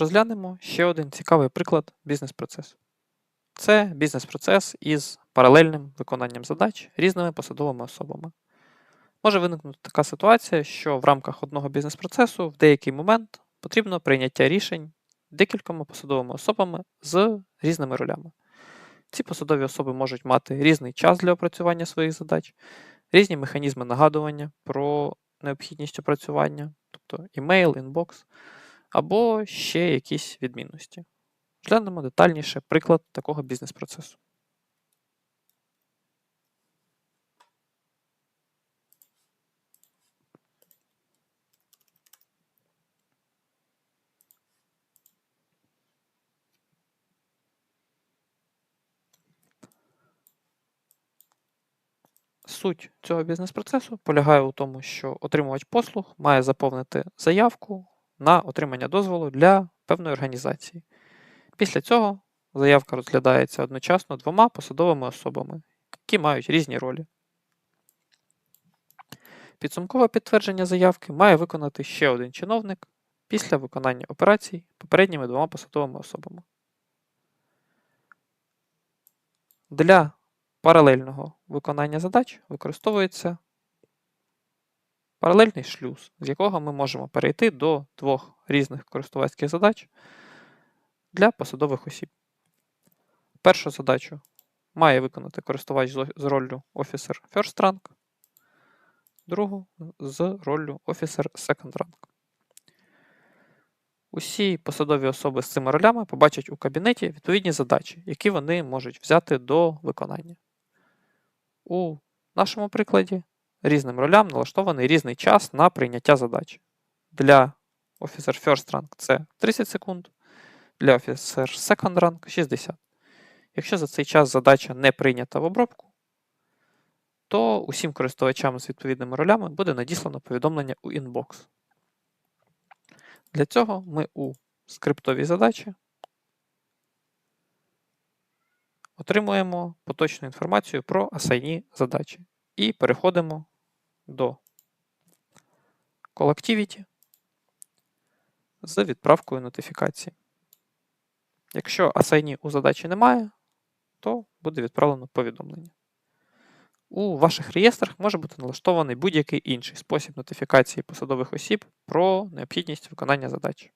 Розглянемо ще один цікавий приклад бізнес-процесу. Це бізнес-процес із паралельним виконанням задач різними посадовими особами. Може виникнути така ситуація, що в рамках одного бізнес-процесу в деякий момент потрібно прийняття рішень декількома посадовими особами з різними ролями. Ці посадові особи можуть мати різний час для опрацювання своїх задач, різні механізми нагадування про необхідність опрацювання, тобто імейл, інбокс, або ще якісь відмінності. Глянемо детальніше приклад такого бізнес-процесу. Суть цього бізнес-процесу полягає у тому, що отримувач послуг має заповнити заявку на отримання дозволу для певної організації. Після цього заявка розглядається одночасно двома посадовими особами, які мають різні ролі. Підсумкове підтвердження заявки має виконати ще один чиновник після виконання операцій попередніми двома посадовими особами. Для паралельного виконання задач використовується паралельний шлюз, з якого ми можемо перейти до двох різних користувацьких задач для посадових осіб. Першу задачу має виконати користувач з роллю Officer First Rank, другу з роллю Officer Second Rank. Усі посадові особи з цими ролями побачать у кабінеті відповідні задачі, які вони можуть взяти до виконання. У нашому прикладі різним ролям налаштований різний час на прийняття задач. Для Officer First Rank це 30 секунд, для Officer Second Rank 60. Якщо за цей час задача не прийнята в обробку, то усім користувачам з відповідними ролями буде надіслано повідомлення у інбокс. Для цього ми у скриптовій задачі отримуємо поточну інформацію про асайні задачі. І переходимо до Call з відправкою нотифікації. Якщо асайні у задачі немає, то буде відправлено повідомлення. У ваших реєстрах може бути налаштований будь-який інший спосіб нотифікації посадових осіб про необхідність виконання задачі.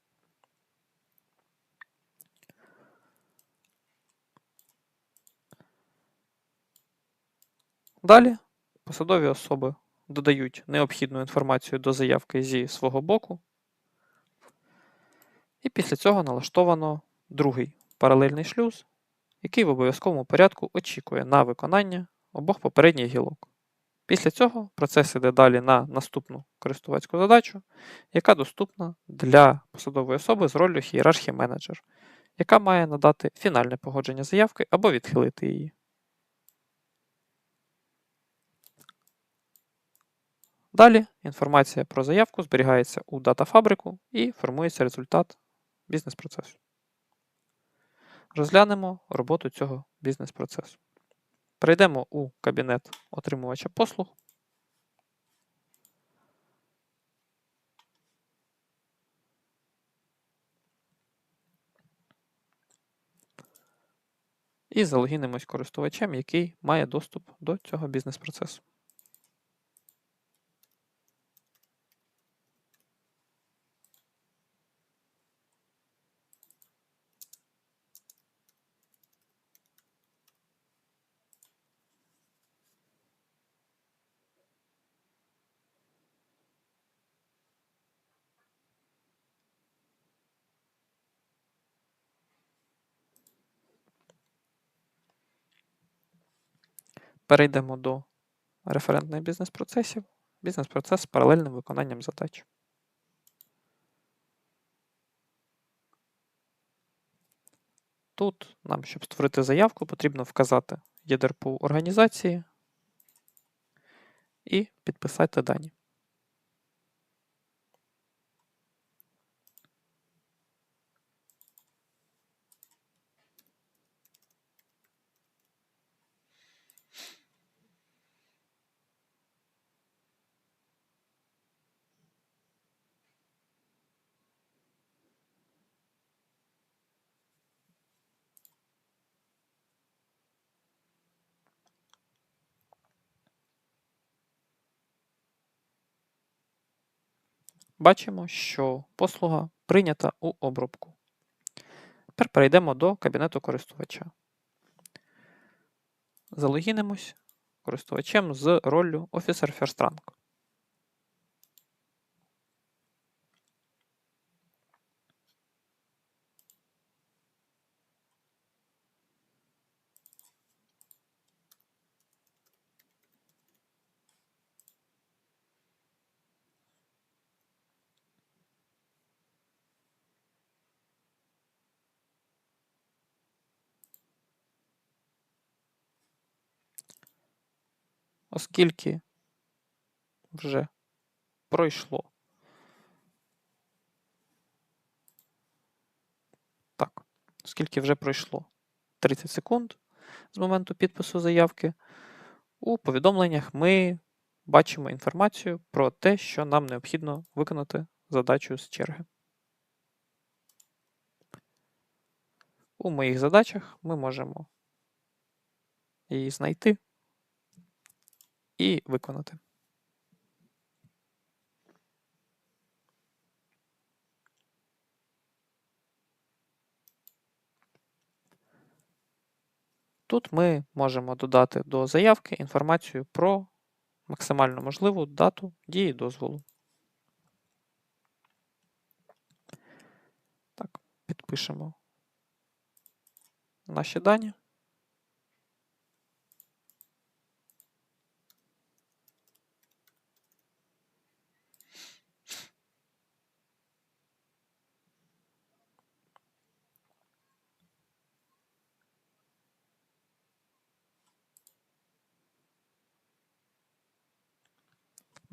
Далі посадові особи додають необхідну інформацію до заявки зі свого боку. І після цього налаштовано другий паралельний шлюз, який в обов'язковому порядку очікує на виконання обох попередніх гілок. Після цього процес іде далі на наступну користувацьку задачу, яка доступна для посадової особи з ролью хієрархії менеджер, яка має надати фінальне погодження заявки або відхилити її. Далі інформація про заявку зберігається у датафабрику і формується результат бізнес-процесу. Розглянемо роботу цього бізнес-процесу. Перейдемо у кабінет отримувача послуг. І залогінимось користувачем, який має доступ до цього бізнес-процесу. Перейдемо до референтних бізнес-процесів. Бізнес-процес з паралельним виконанням задач. Тут нам, щоб створити заявку, потрібно вказати ЄДРПУ організації і підписати дані. Бачимо, що послуга прийнята у обробку. Тепер перейдемо до кабінету користувача. Залогінимось користувачем з роллю Officer First Rank. Оскільки вже пройшло. Так, оскільки вже пройшло 30 секунд з моменту підпису заявки, у повідомленнях ми бачимо інформацію про те, що нам необхідно виконати задачу з черги. У моїх задачах ми можемо її знайти і виконати. Тут ми можемо додати до заявки інформацію про максимально можливу дату дії дозволу. Так, підпишемо наші дані.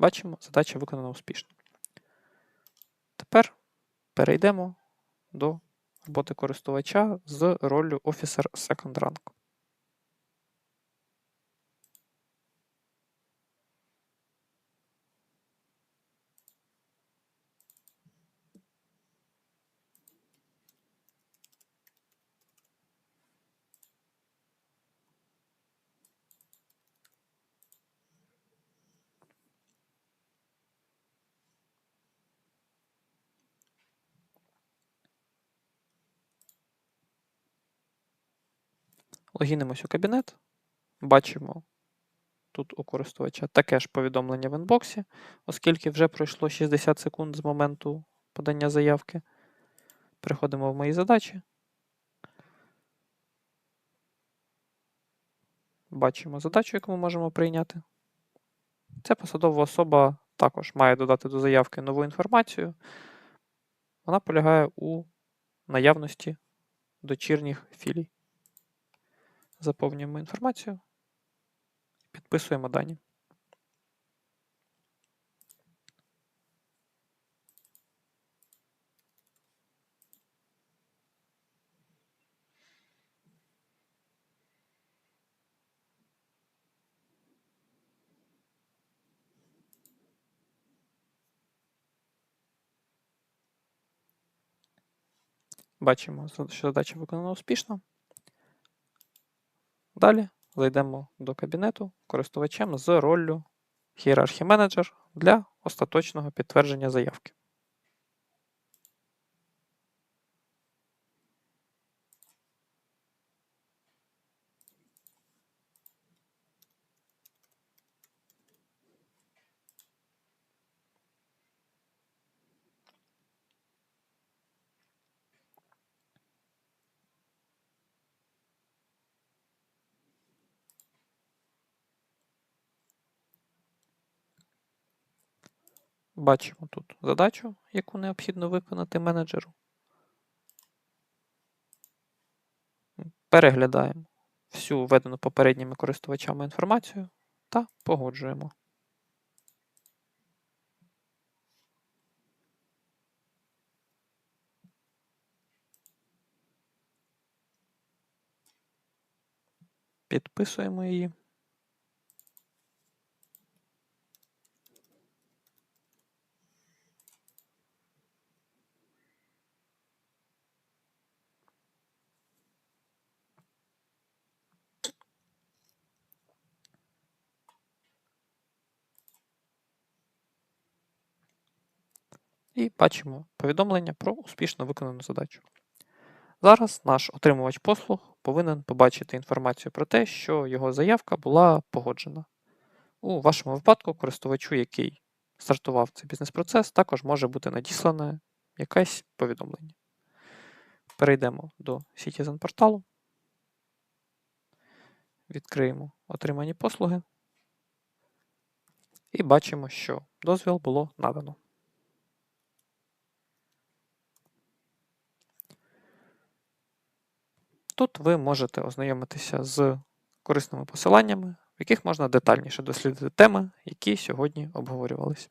Бачимо, задача виконана успішно. Тепер перейдемо до роботи користувача з роллю Officer Second Rank. Логінимось у кабінет, бачимо тут у користувача таке ж повідомлення в інбоксі, оскільки вже пройшло 60 секунд з моменту подання заявки. Переходимо в мої задачі. Бачимо задачу, яку ми можемо прийняти. Ця посадова особа також має додати до заявки нову інформацію. Вона полягає у наявності дочірніх філій. Заповнюємо інформацію, підписуємо дані. Бачимо, що задача виконана успішно. Далі зайдемо до кабінету користувачем з роллю Hierarchy Manager для остаточного підтвердження заявки. Бачимо тут задачу, яку необхідно виконати менеджеру. Переглядаємо всю введену попередніми користувачами інформацію та погоджуємо. Підписуємо її. І бачимо повідомлення про успішно виконану задачу. Зараз наш отримувач послуг повинен побачити інформацію про те, що його заявка була погоджена. У вашому випадку користувачу, який стартував цей бізнес-процес, також може бути надіслане якесь повідомлення. Перейдемо до Citizen порталу, відкриємо отримані послуги і бачимо, що дозвіл було надано. Тут ви можете ознайомитися з корисними посиланнями, в яких можна детальніше дослідити теми, які сьогодні обговорювалися.